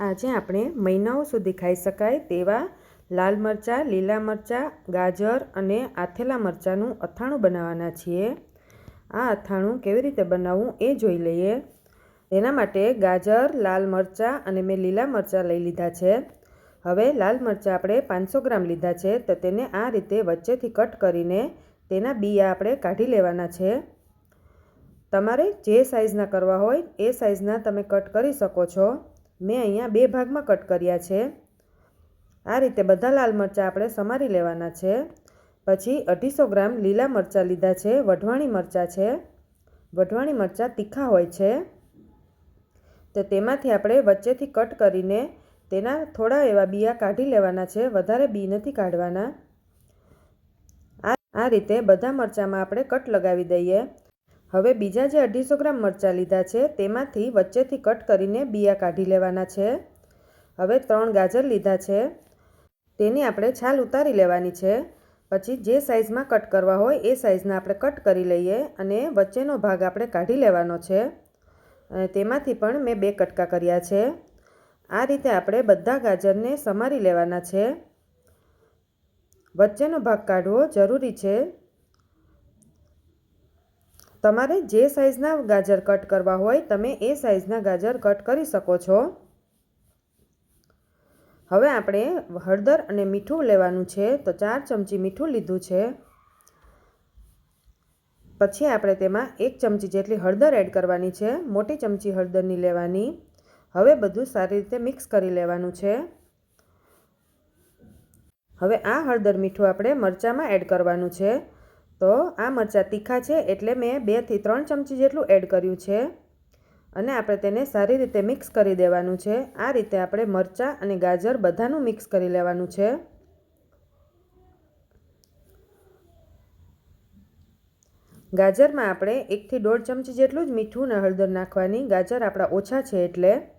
આજે આપણે મહિનાઓ સુધી ખાઈ શકાય તેવા લાલ મરચાં, લીલા મરચાં, ગાજર અને આથેલા મરચાંનું અથાણું બનાવવાના છીએ. આ અથાણું કેવી રીતે બનાવવું એ જોઈ લઈએ. તેના માટે ગાજર, લાલ મરચાં અને મેં લીલા મરચાં લઈ લીધા છે. હવે લાલ મરચાં આપણે પાંચસો ગ્રામ લીધા છે, તો તેને આ રીતે વચ્ચેથી કટ કરીને તેના બીયા આપણે કાઢી લેવાના છે. તમારે જે સાઇઝના કરવા હોય એ સાઇઝના તમે કટ કરી શકો છો. મેં અહીંયા બે ભાગમાં કટ કર્યા છે. આ રીતે બધા લાલ મરચાં આપણે સમારી લેવાના છે. પછી અઢીસો ગ્રામ લીલા મરચાં લીધા છે, વઢવાણી મરચાં છે. વઢવાણી મરચાં તીખા હોય છે. તો તેમાંથી આપણે વચ્ચેથી કટ કરીને તેના થોડા એવા બીયા કાઢી લેવાના છે, વધારે બી નથી કાઢવાના. આ રીતે બધા મરચાંમાં આપણે કટ લગાવી દઈએ. હવે બીજા જે અઢીસો ગ્રામ મરચાં લીધા છે, તેમાંથી વચ્ચેથી કટ કરીને બિયા કાઢી લેવાના છે. હવે ત્રણ ગાજર લીધા છે. તેની આપણે છાલ ઉતારી લેવાની છે. પછી જે સાઇઝમાં કટ કરવા હોય એ સાઇઝના આપણે કટ કરી લઈએ અને વચ્ચેનો ભાગ આપણે કાઢી લેવાનો છે. અને તેમાંથી પણ મેં બે કટકા કર્યા છે. આ રીતે આપણે બધા ગાજરને સમારી લેવાના છે. વચ્ચેનો ભાગ કાઢવો જરૂરી છે. તમારે જે સાઇઝના ગાજર કટ કરવા હોય તમે એ સાઇઝના ગાજર કટ કરી શકો છો. હવે આપણે હળદર અને મીઠું લેવાનું છે તો ચાર ચમચી મીઠું લીધું છે. પછી આપણે તેમાં એક ચમચી જેટલી હળદર એડ કરવાની છે, મોટી ચમચી હળદરની લેવાની. હવે બધું સારી રીતે મિક્સ કરી લેવાનું છે. હવે આ હળદર મીઠું આપણે મરચાંમાં એડ કરવાનું છે. તો આ મરચાં તીખા છે એટલે મેં બેથી ત્રણ ચમચી જેટલું એડ કર્યું છે. અને આપણે તેને સારી રીતે મિક્સ કરી દેવાનું છે. આ રીતે આપણે મરચાં અને ગાજર બધાનું મિક્સ કરી લેવાનું છે. ગાજરમાં આપણે એકથી દોઢ ચમચી જેટલું જ મીઠું અને હળદર નાખવાની. ગાજર આપણા ઓછા છે એટલે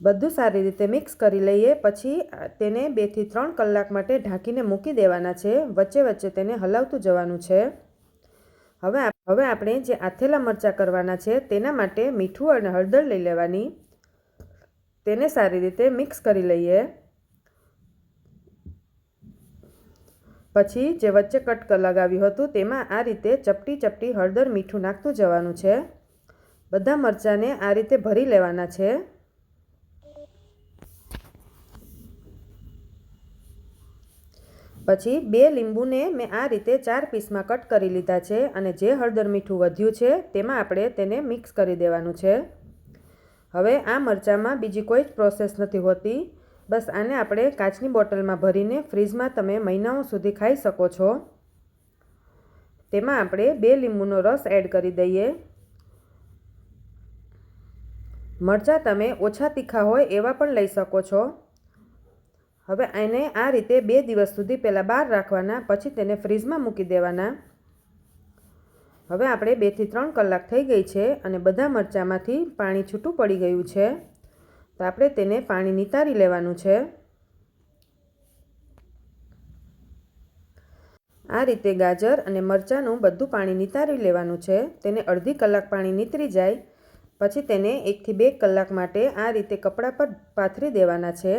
બધું સારી રીતે મિક્સ કરી લઈએ, પછી તેને બેથી ત્રણ કલાક માટે ઢાંકીને મૂકી દેવાના છે. વચ્ચે વચ્ચે તેને હલાવતું જવાનું છે. હવે હવે આપણે જે આથેલા મરચાં કરવાના છે તેના માટે મીઠું અને હળદર લઈ લેવાની. તેને સારી રીતે મિક્સ કરી લઈએ. પછી જે વચ્ચે કટ લગાવ્યું હતું તેમાં આ રીતે ચપટી ચપટી હળદર મીઠું નાખતું જવાનું છે. બધા મરચાંને આ રીતે ભરી લેવાના છે. પછી બે લીંબુને મેં આ રીતે ચાર પીસમાં કટ કરી લીધા છે અને જે હળદર મીઠું વધ્યું છે તેમાં આપણે તેને મિક્સ કરી દેવાનું છે. હવે આ મરચાંમાં બીજી કોઈ જ પ્રોસેસ નથી હોતી. બસ આને આપણે કાચની બોટલમાં ભરીને ફ્રીજમાં તમે મહિનાઓ સુધી ખાઈ શકો છો. તેમાં આપણે બે લીંબુનો રસ એડ કરી દઈએ. મરચાં તમે ઓછા તીખા હોય એવા પણ લઈ શકો છો. હવે એને આ રીતે બે દિવસ સુધી પહેલાં બહાર રાખવાના, પછી તેને ફ્રીજમાં મૂકી દેવાના. હવે આપણે બેથી ત્રણ કલાક થઈ ગઈ છે અને બધા મરચાંમાંથી પાણી છૂટું પડી ગયું છે. તો આપણે તેને પાણી નિતારી લેવાનું છે. આ રીતે ગાજર અને મરચાંનું બધું પાણી નિતારી લેવાનું છે. તેને અડધી કલાક પાણી નીતરી જાય, પછી તેને એકથી બે કલાક માટે આ રીતે કપડાં પર પાથરી દેવાના છે.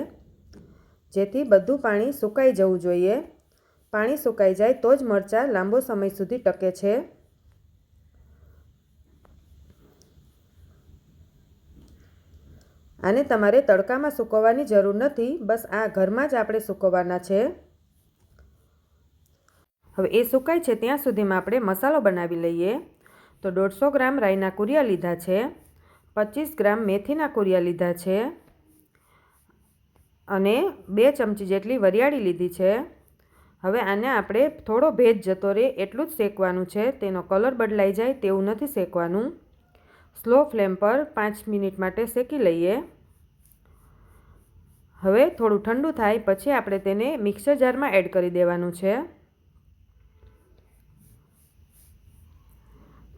જેથી બધું પાણી સુકાઈ જવું જોઈએ. પાણી સુકાઈ જાય તો જ મરચાં લાંબો સમય સુધી ટકે છે. આને તમારે તડકામાં સૂકવવાની જરૂર નથી. બસ આ ઘરમાં જ આપણે સૂકવવાના છે. હવે એ સુકાય છે ત્યાં સુધીમાં આપણે મસાલો બનાવી લઈએ. તો દોઢસો ગ્રામ રાઈના કુરિયા લીધા છે. પચીસ ગ્રામ મેથીના કુરિયા લીધા છે. અને બે ચમચી જેટલી વરિયાળી લીધી છે. હવે આને આપણે થોડો ભેજ જતો રહે એટલું જ શેકવાનું છે. તેનો કલર બદલાઈ જાય તેવું નથી શેકવાનું. સ્લો ફ્લેમ પર પાંચ મિનિટ માટે શેકી લઈએ. હવે થોડું ઠંડુ થાય પછી આપણે તેને મિક્સર જારમાં એડ કરી દેવાનું છે.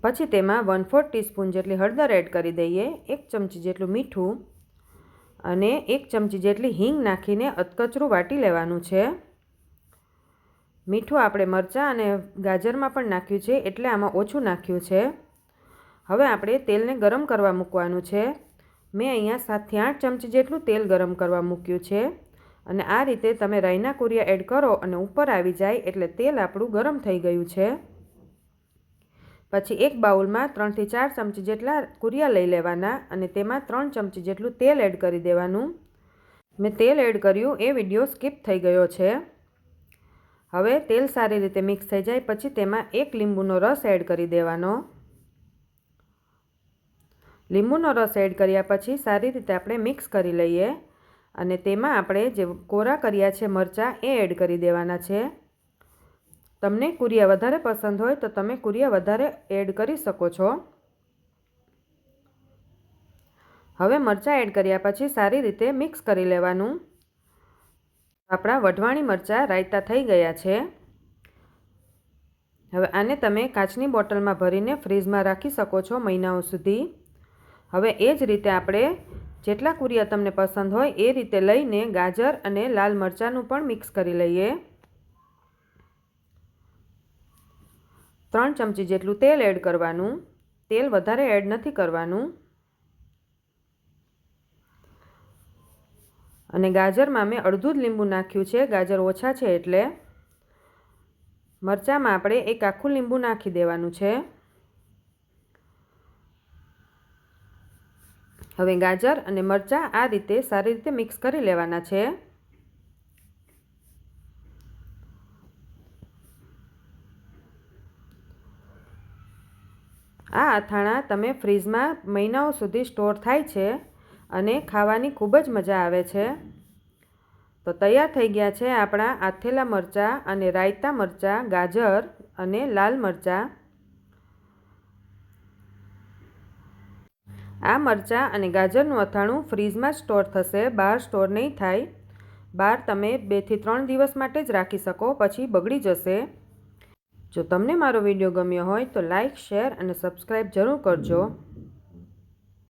પછી તેમાં વન ફોર્થ ટીસ્પૂન જેટલી હળદર એડ કરી દઈએ. એક ચમચી જેટલું મીઠું. અને એક ચમચી જેટલી હિંગ નાખીને અધકચરું વાટી લેવાનું છે. મીઠું આપણે મરચાં અને ગાજરમાં પણ નાખ્યું છે એટલે આમાં ઓછું નાખ્યું છે. હવે આપણે તેલને ગરમ કરવા મૂકવાનું છે. મેં અહીંયા સાતથી આઠ ચમચી જેટલું તેલ ગરમ કરવા મૂક્યું છે. અને આ રીતે તમે રાઈના કુરિયા એડ કરો અને ઉપર આવી જાય એટલે તેલ આપણું ગરમ થઈ ગયું છે. પછી એક બાઉલમાં ત્રણથી ચાર ચમચી જેટલા કુરિયા લઈ લેવાના અને તેમાં ત્રણ ચમચી જેટલું તેલ એડ કરી દેવાનું. મેં તેલ એડ કર્યું, એ વીડિયો સ્કીપ થઈ ગયો છે. હવે તેલ સારી રીતે મિક્સ થઈ જાય, પછી તેમાં એક લીંબુનો રસ એડ કરી દેવાનો. લીંબુનો રસ એડ કર્યા પછી સારી રીતે આપણે મિક્સ કરી લઈએ અને તેમાં આપણે જે કોરા કર્યા છે મરચાં, એ એડ કરી દેવાના છે. તમને કુરિયા વધારે પસંદ હોય તો તમે કુરિયા વધારે એડ કરી શકો છો. હવે મરચાં એડ કર્યા પછી સારી રીતે મિક્સ કરી લેવાનું. આપણા વઢવાણી મરચાં રાયતા થઈ ગયા છે. હવે આને તમે કાચની બોટલમાં ભરીને ફ્રીજમાં રાખી શકો છો મહિનાઓ સુધી. હવે એ જ રીતે આપણે જેટલા કુરિયા તમને પસંદ હોય એ રીતે લઈને ગાજર અને લાલ મરચાંનું પણ મિક્સ કરી લઈએ. ત્રણ ચમચી જેટલું તેલ એડ કરવાનું. તેલ વધારે એડ નથી કરવાનું. અને ગાજરમાં મેં અડધું જ લીંબુ નાખ્યું છે. ગાજર ઓછા છે એટલે મરચાંમાં આપણે એક આખું લીંબુ નાખી દેવાનું છે. હવે ગાજર અને મરચાં આ રીતે સારી રીતે મિક્સ કરી લેવાના છે. આ અથાણાં તમે ફ્રીજમાં મહિનાઓ સુધી સ્ટોર થાય છે અને ખાવાની ખૂબ જ મજા આવે છે. તો તૈયાર થઈ ગયા છે આપણા આથેલા મરચાં અને રાયતા મરચાં, ગાજર અને લાલ મરચાં. આ મરચાં અને ગાજરનું અથાણું ફ્રીજમાં સ્ટોર થશે, બહાર સ્ટોર નહીં થાય. બહાર તમે બેથી ત્રણ દિવસ માટે જ રાખી શકો, પછી બગડી જશે. જો તમને મારો વીડિયો ગમ્યો હોય તો લાઇક શેર અને સબસ્ક્રાઈબ જરૂર કરજો.